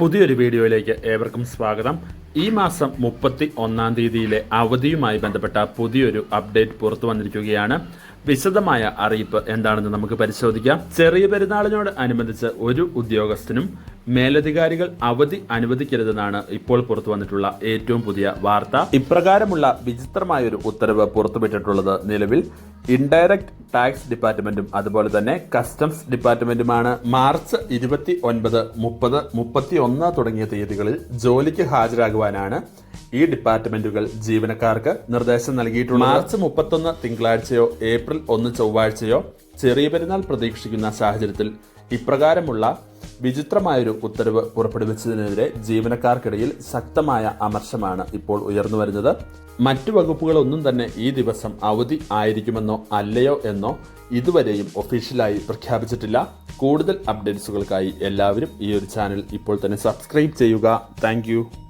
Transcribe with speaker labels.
Speaker 1: പുതിയൊരു വീഡിയോയിലേക്ക് ഏവർക്കും സ്വാഗതം. ഈ മാസം മുപ്പത്തി ഒന്നാം തീയതിയിലെ അവധിയുമായി ബന്ധപ്പെട്ട പുതിയൊരു അപ്ഡേറ്റ് പുറത്തു വന്നിരിക്കുകയാണ്. വിശദമായ അറിയിപ്പ് എന്താണെന്ന് നമുക്ക് പരിശോധിക്കാം. ചെറിയ പെരുന്നാളിനോട് അനുബന്ധിച്ച് ഒരു ഉദ്യോഗസ്ഥനും മേലധികാരികൾ അവധി അനുവദിക്കരുതെന്നാണ് ഇപ്പോൾ പുറത്തു വന്നിട്ടുള്ള ഏറ്റവും പുതിയ വാർത്ത. ഇപ്രകാരമുള്ള വിചിത്രമായ ഒരു ഉത്തരവ് പുറത്തുവിട്ടിട്ടുള്ളത് നിലവിൽ ഇൻഡയറക്ട് ടാക്സ് ഡിപ്പാർട്ട്മെന്റും അതുപോലെ തന്നെ കസ്റ്റംസ് ഡിപ്പാർട്ട്മെന്റുമാണ് മാർച്ച് ഇരുപത്തി ഒൻപത് മുപ്പത് മുപ്പത്തി ഒന്ന് തുടങ്ങിയ തീയതികളിൽ ജോലിക്ക് ഹാജരാകുവാനാണ് ഈ ഡിപ്പാർട്ട്മെന്റുകൾ ജീവനക്കാർക്ക് നിർദ്ദേശം നൽകിയിട്ടുള്ളത്. മാർച്ച് മുപ്പത്തൊന്ന് തിങ്കളാഴ്ചയോ ഏപ്രിൽ ഒന്ന് ചൊവ്വാഴ്ചയോ ചെറിയ പെരുന്നാൾ പ്രതീക്ഷിക്കുന്ന സാഹചര്യത്തിൽ ഇപ്രകാരമുള്ള വിചിത്രമായൊരു ഉത്തരവ് പുറപ്പെടുവിച്ചതിനെതിരെ ജീവനക്കാർക്കിടയിൽ ശക്തമായ അമർശമാണ് ഇപ്പോൾ ഉയർന്നു വരുന്നത്. മറ്റു വകുപ്പുകളൊന്നും തന്നെ ഈ ദിവസം അവധി ആയിരിക്കുമെന്നോ അല്ലയോ എന്നോ ഇതുവരെയും ഒഫീഷ്യലായി പ്രഖ്യാപിച്ചിട്ടില്ല. കൂടുതൽ അപ്ഡേറ്റ്സുകൾക്കായി എല്ലാവരും ഈ ഒരു ചാനൽ ഇപ്പോൾ തന്നെ സബ്സ്ക്രൈബ് ചെയ്യുക. താങ്ക്